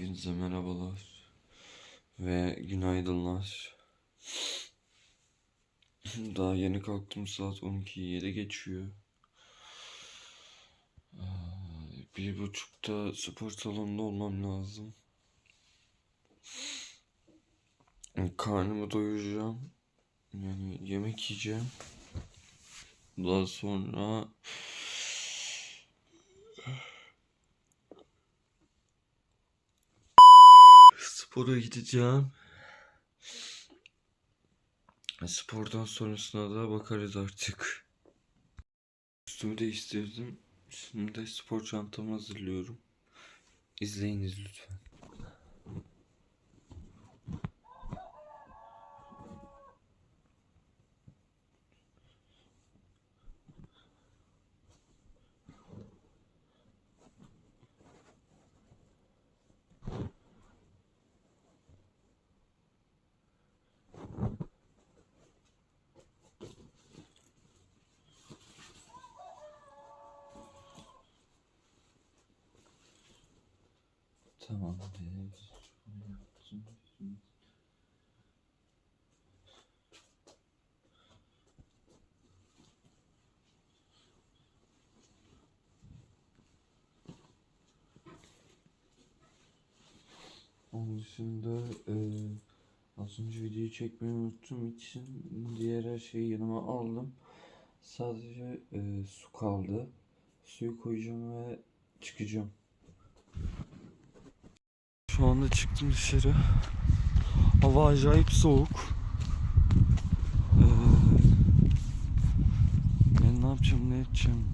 Hepinize merhabalar ve günaydınlar. Daha yeni kalktım saat 12'yi 7 geçiyor. Ee, Bir buçukta spor salonunda olmam lazım. Karnımı doyuracağım. Yani yemek yiyeceğim. Daha sonra spora gideceğim. Spordan sonrasına da bakarız artık. Üstümü değiştirdim. Şimdi de spor çantamı hazırlıyorum. İzleyiniz lütfen. Şimdi- Onun dışında eee az önce videoyu çekmeyi unuttuğum için diğer her şeyi yanıma aldım. Sadece eee, su kaldı. Suyu koyacağım ve çıkacağım. Şu anda çıktım dışarı. Hava acayip soğuk. Ee, yani ne yapacağım ne edeceğim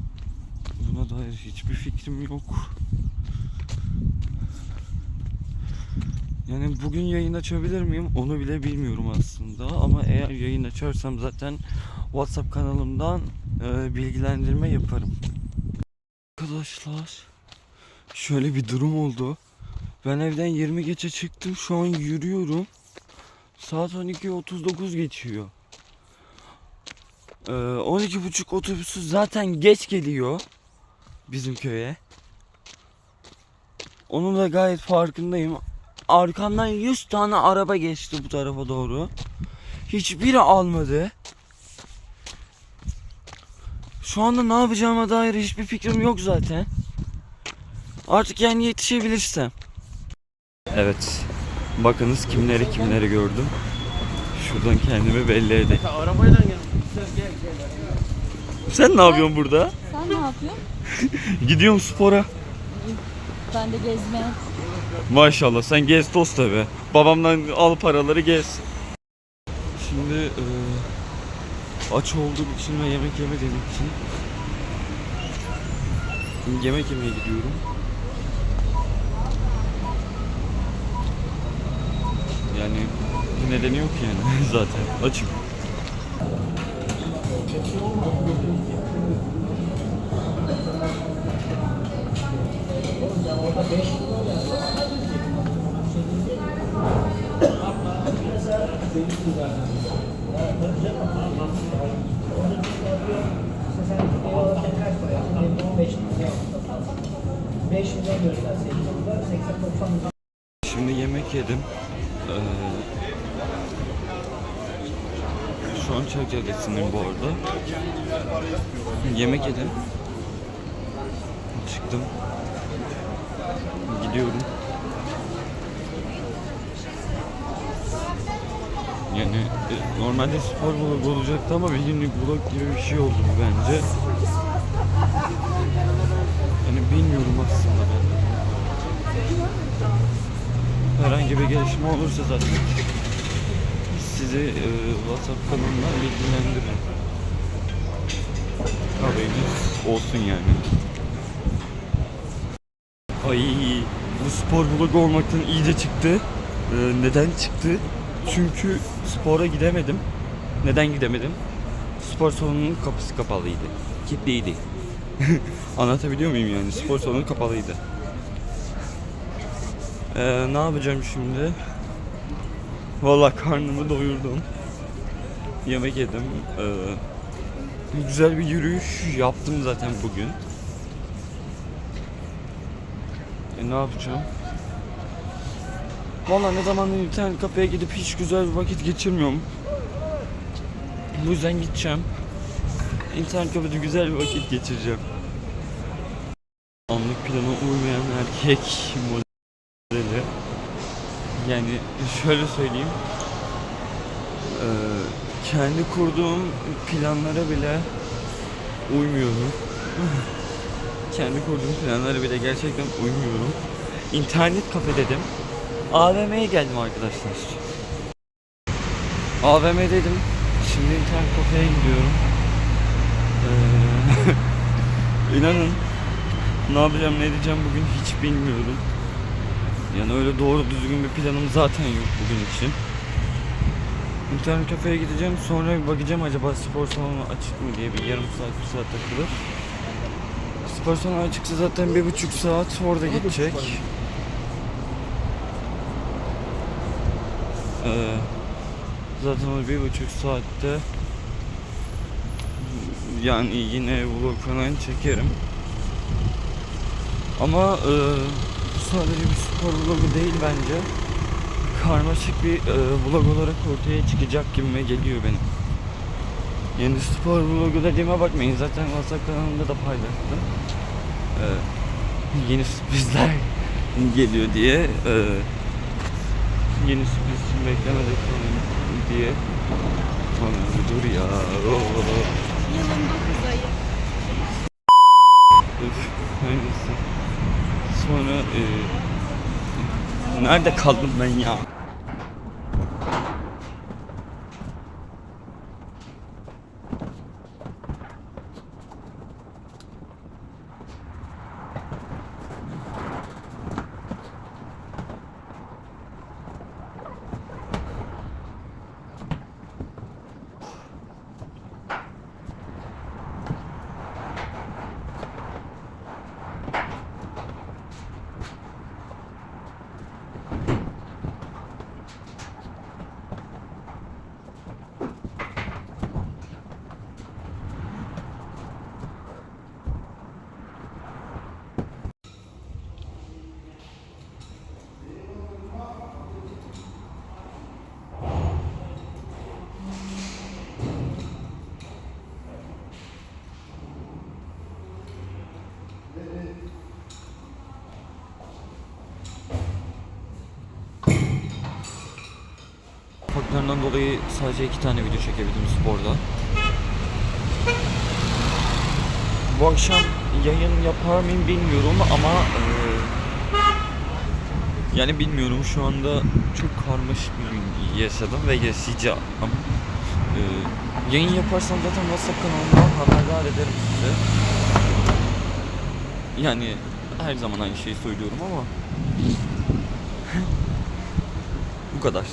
buna dair hiçbir fikrim yok. Yani bugün yayın açabilir miyim onu bile bilmiyorum aslında ama eğer yayın açarsam zaten WhatsApp kanalımdan e, bilgilendirme yaparım. Arkadaşlar şöyle bir durum oldu. Ben evden 20 geçe çıktım. Şu an yürüyorum. Saat 12.39 geçiyor. Ee, 12.30 otobüsü zaten geç geliyor. Bizim köye. Onun da gayet farkındayım. Arkamdan 100 tane araba geçti bu tarafa doğru. Hiçbiri almadı. Şu anda ne yapacağıma dair hiçbir fikrim yok zaten. Artık yani yetişebilirsem. Evet. Bakınız kimleri kimleri gördüm. Şuradan kendimi belli edeyim. Arabayla gel. Sen ne yapıyorsun burada? Sen ne yapıyorsun? Gidiyorum spora. Ben de gezmeye. Maşallah sen gez toz tabi. Babamdan al paraları gez. Şimdi e, aç olduğum için ve yemek yemediğim için yemek yemeye gidiyorum. Yani nedeni yok yani zaten açım. Şimdi yemek yedim. Ee, şu an Çay Caddesi'ndeyim bu arada. Yemek yedim. Çıktım. Gidiyorum. Yani e, normalde spor vlog olacaktı ama bir günlük vlog gibi bir şey oldu bence. Yani bilmiyorum aslında ben. Herhangi bir gelişme olursa zaten sizi e, WhatsApp kanalından bilgilendiririm. Haberiniz olsun yani. Ay bu spor vlogu olmaktan iyice çıktı. Ee, neden çıktı? Çünkü spora gidemedim. Neden gidemedim? Spor salonunun kapısı kapalıydı. Kilitliydi. Anlatabiliyor muyum yani? Spor salonu kapalıydı. Ee, ne yapacağım şimdi? Valla karnımı doyurdum. Yemek yedim. Ee, güzel bir yürüyüş yaptım zaten bugün. E, ne yapacağım? Valla ne zamandır internet kafeye gidip hiç güzel bir vakit geçirmiyorum. Bu yüzden gideceğim. İnternet kafede güzel bir vakit geçireceğim. Anlık plana uymayan erkek modeli. Yani şöyle söyleyeyim. Ee, kendi kurduğum planlara bile uymuyorum. kendi kurduğum planlara bile gerçekten uymuyorum. İnternet kafe dedim. AVM'ye geldim arkadaşlar. AVM dedim. Şimdi internet kafeye gidiyorum. Ee, inanın ne yapacağım ne edeceğim bugün hiç bilmiyorum. Yani öyle doğru düzgün bir planım zaten yok bugün için. İnternet kafeye gideceğim sonra bir bakacağım acaba spor salonu açık mı diye bir yarım saat bir saat takılır. Spor salonu açıksa zaten bir buçuk saat orada geçecek. Ee, zaten o bir buçuk saatte yani yine vlog falan çekerim. Ama e, sadece bir spor vlogu değil bence. Karmaşık bir e, vlog olarak ortaya çıkacak gibime geliyor benim. Yani spor vlogu dediğime bakmayın zaten WhatsApp kanalımda da paylaştım. E, yeni sürprizler geliyor diye. E, yeni sürpriz için beklemede kalın diye. Bana dur ya. Yılın 9 ayı. Neyse. Sonra e, nerede kaldım ben ya? Farklarından dolayı sadece iki tane video çekebildim sporda. Bu akşam yayın yapar mıyım bilmiyorum ama eee, yani bilmiyorum şu anda çok karmaşık bir gün yaşadım ve yaşayacağım. Eee, yayın yaparsam zaten WhatsApp kanalımdan haberdar ederim size. Yani her zaman aynı şeyi söylüyorum ama bu kadar.